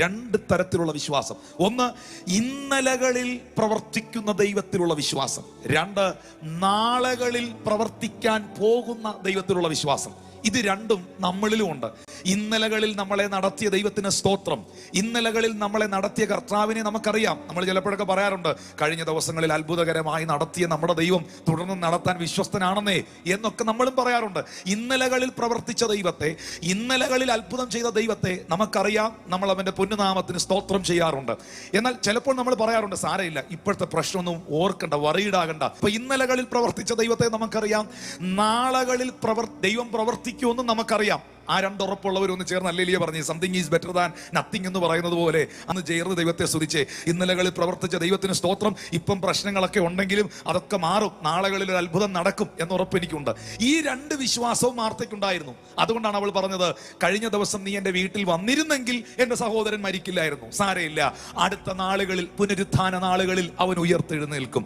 രണ്ട് തരത്തിലുള്ള വിശ്വാസം. ഒന്ന് ഇന്നലകളിൽ പ്രവർത്തിക്കുന്ന ദൈവത്തിലുള്ള വിശ്വാസം. രണ്ട് നാളകളിൽ പ്രവർത്തിക്കാൻ പോകുന്ന ദൈവത്തിലുള്ള വിശ്വാസം. ഇത് രണ്ടും നമ്മളിലും ഉണ്ട് ഇന്നലകളിൽ നമ്മളെ നടത്തിയ ദൈവത്തിന് സ്തോത്രം. ഇന്നലകളിൽ നമ്മളെ നടത്തിയ കർത്താവിനെ നമുക്കറിയാം. നമ്മൾ ചിലപ്പോഴൊക്കെ പറയാറുണ്ട് കഴിഞ്ഞ ദിവസങ്ങളിൽ അത്ഭുതകരമായി നടത്തിയ നമ്മുടെ ദൈവം തുടർന്ന് നടത്താൻ വിശ്വസ്തനാണെന്നേ എന്നൊക്കെ നമ്മളും പറയാറുണ്ട്. ഇന്നലകളിൽ പ്രവർത്തിച്ച ദൈവത്തെ ഇന്നലകളിൽ അത്ഭുതം ചെയ്ത ദൈവത്തെ നമുക്കറിയാം. നമ്മൾ അവന്റെ പൊന്നുനാമത്തിന് സ്തോത്രം ചെയ്യാറുണ്ട്. എന്നാൽ ചിലപ്പോൾ നമ്മൾ പറയാറുണ്ട് സാരയില്ല ഇപ്പോഴത്തെ പ്രശ്നമൊന്നും ഓർക്കണ്ട വറിയിടാകണ്ട അപ്പൊ ഇന്നലകളിൽ പ്രവർത്തിച്ച ദൈവത്തെ നമുക്കറിയാം. നാളകളിൽ പ്രവർ ദൈവം പ്രവർത്തിക്കുമെന്ന് നമുക്കറിയാം. ആ രണ്ടുറപ്പുള്ളവരൊന്ന് ചേർന്ന് അല്ലേലിയ പറഞ്ഞു something is better than nothing എന്ന് പറയുന്നത് പോലെ അന്ന് ചേർന്ന് ദൈവത്തെ സ്തുതിച്ച് ഇന്നലകളിൽ പ്രവർത്തിച്ച ദൈവത്തിന് സ്തോത്രം ഇപ്പം പ്രശ്നങ്ങളൊക്കെ ഉണ്ടെങ്കിലും അതൊക്കെ മാറും നാളുകളിൽ ഒരു അത്ഭുതം നടക്കും എന്ന് ഉറപ്പ് എനിക്കുണ്ട്. ഈ രണ്ട് വിശ്വാസവും മാർത്തയ്ക്കുണ്ടായിരുന്നു അതുകൊണ്ടാണ് അവൾ പറഞ്ഞത് കഴിഞ്ഞ ദിവസം നീ എന്റെ വീട്ടിൽ വന്നിരുന്നെങ്കിൽ എന്റെ സഹോദരൻ മരിക്കില്ലായിരുന്നു സാരയില്ല അടുത്ത നാളുകളിൽ പുനരുത്ഥാന നാളുകളിൽ അവൻ ഉയർത്തെഴുന്നേൽക്കും.